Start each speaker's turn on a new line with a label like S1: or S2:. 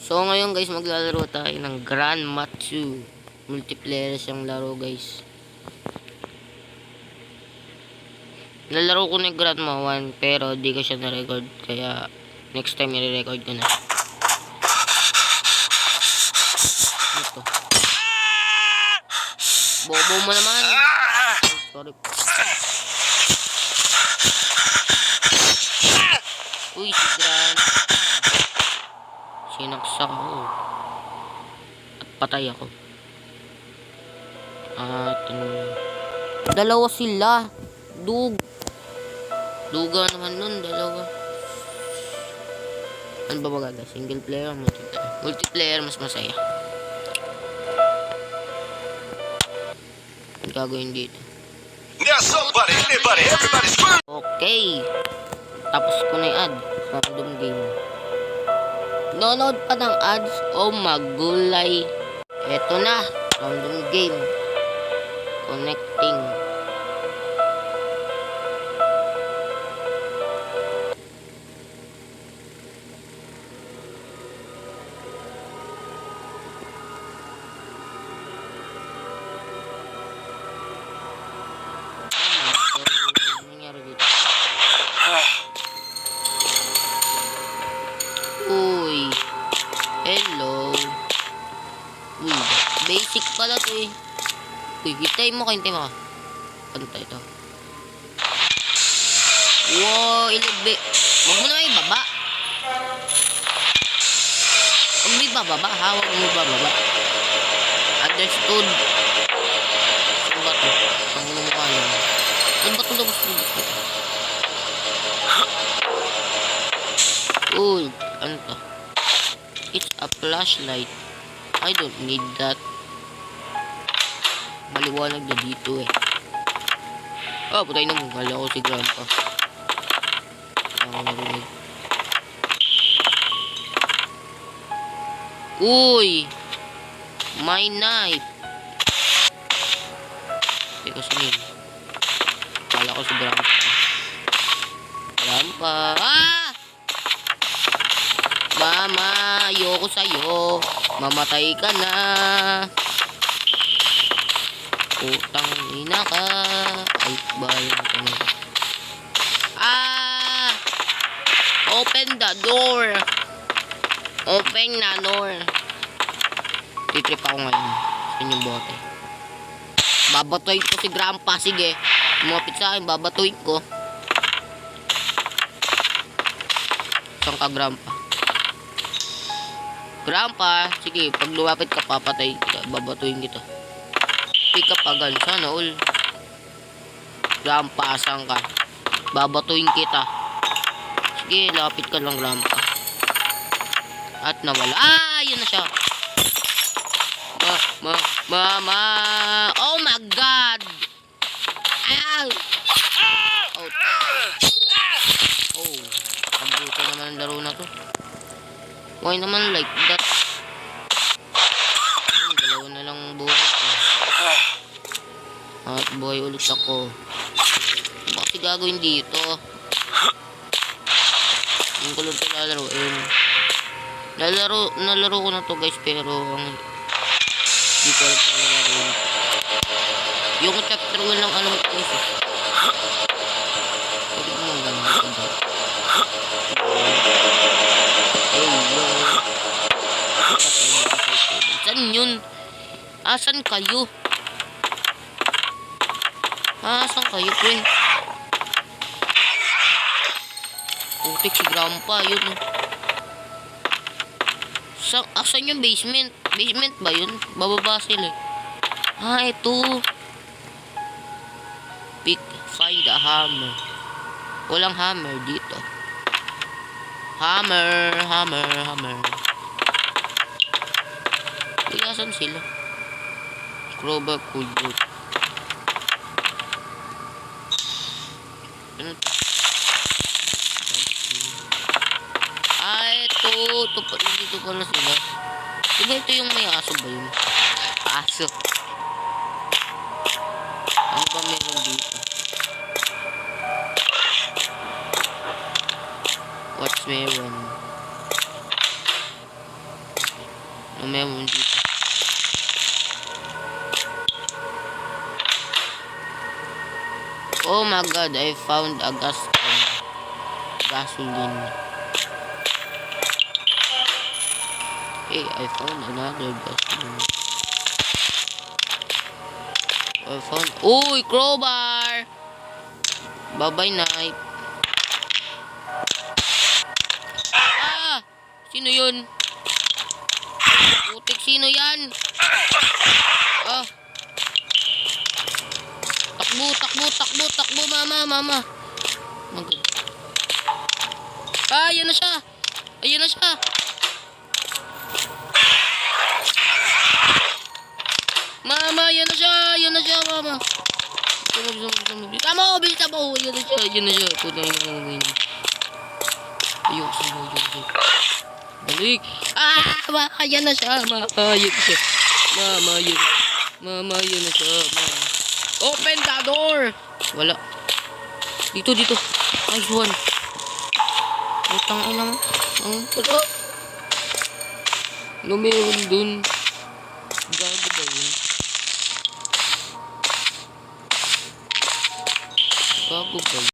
S1: So ngayon guys, maglalaro tayo ng Grand Matsu. Multiplayer siyang laro guys. Nalaro ko ng Grandma 1 pero di ko siya na-record kaya next time i-record ko na. Ito. Bobo mo naman. Sorry. Uy, si Gran. Sinaksak ako. At patay ako. At ano. Dalawa sila. Dug. Duga naman nun, dalawa. Ano ba magaga? Single player multiplayer? Multiplayer mas masaya. Ang gagawin dito.
S2: Now somebody, anybody, everybody scream!
S1: Okay. Tapos ko na yung ad. Random game. Nonood pa ng ads o magulay. Eto na. Random game. Connecting. Ano? Uy. Hello. Basic pala to eh. Uy, hintay mo ka, hintay mo ka. Ano to ito? Wow, ilagbe. Huwag mo naman ibaba. Huwag mo ibababa, ha? Huwag mo ibababa. Understood. Saan ba to? Ang ulo mo kayo. Ano ba ito labas dito? Uy, ano to? It's a flashlight. I don't need that. Maliwanag na dito eh. Ah, putay na mo. Kala ko si Grandpa. Ako narinig. Uy! My knife! Teka, sinin. Kala ko si Grandpa. Grandpa! Ah! Mama, ayoko sa'yo. Mamatay ka na. Utang ina ka. Ay, bayan. Ah! Open the door. Open na door. Titrip ako ngayon. Sa inyong bote. Babatuin ko si Grandpa. Sige. Lumapit sa akin. Babatuin ko. Saan ka, Grandpa? Grandpa, sige, pag lumapit ka, papatay kita, babatuin kita. Pick up agad, sana all. Grandpa, asan ka? Babatuin kita. Sige, lapit ka lang, Grandpa. At nawala. Ah, yun na siya. Ma, ma, mama. Oh my God. Ow. Oh. Oh. Ang buto naman ang laro na to. Why naman like that? Ay, dalawa na lang ang buhay ko. At buhay ulit ako. Kasi gagawin dito? Yung ko lang ito lalaroin. Nalaro, nalaro ko na to guys pero ang hindi ko alam kung ano. Yung chapter 1 lang alam ko guys. Pwede ko lang. Hello. Saan yun? Asan kayo? Asan kayo, pre? Putik si Grandpa, yun. Sa, asan yung basement? Basement ba yun? Bababa sila. Ah, ito. Pick, find a hammer. Walang hammer dito. Hammer, hammer, hammer. Uy, asan sila? Crowbar cool boot. Ano to? Ah, ito. Ito pa, dito pala sila. Diba ito yung may aso ba yun? Aso. Ano ba meron dito? What's meron? Ano meron dito? Oh my god, I found a gas can. Gasoline. Hey, I found another gasoline. I found... Uy, crowbar! Bye-bye, knife. Ah! Sino yun? Putik, sino yan? Ah. Takbo, takbo, takbo, takbo, mama, mama. Mag ah, yan na siya. Ayan na siya. Mama, yan na siya. Yan na siya, mama. Tama ko, bilis tama ko. Yan na siya, yan na siya. Puta na naman. Ayok, sumab, sumab. Balik. Ah, mama, yan na siya. Mama, yan na siya. Mama, yan. Mama, yan na siya. Mama. Open the door! Wala. Dito, dito. Nice one. Utang ina mo. Ang wala. Ano meron dun? Gago ba yun? Gago ba yun?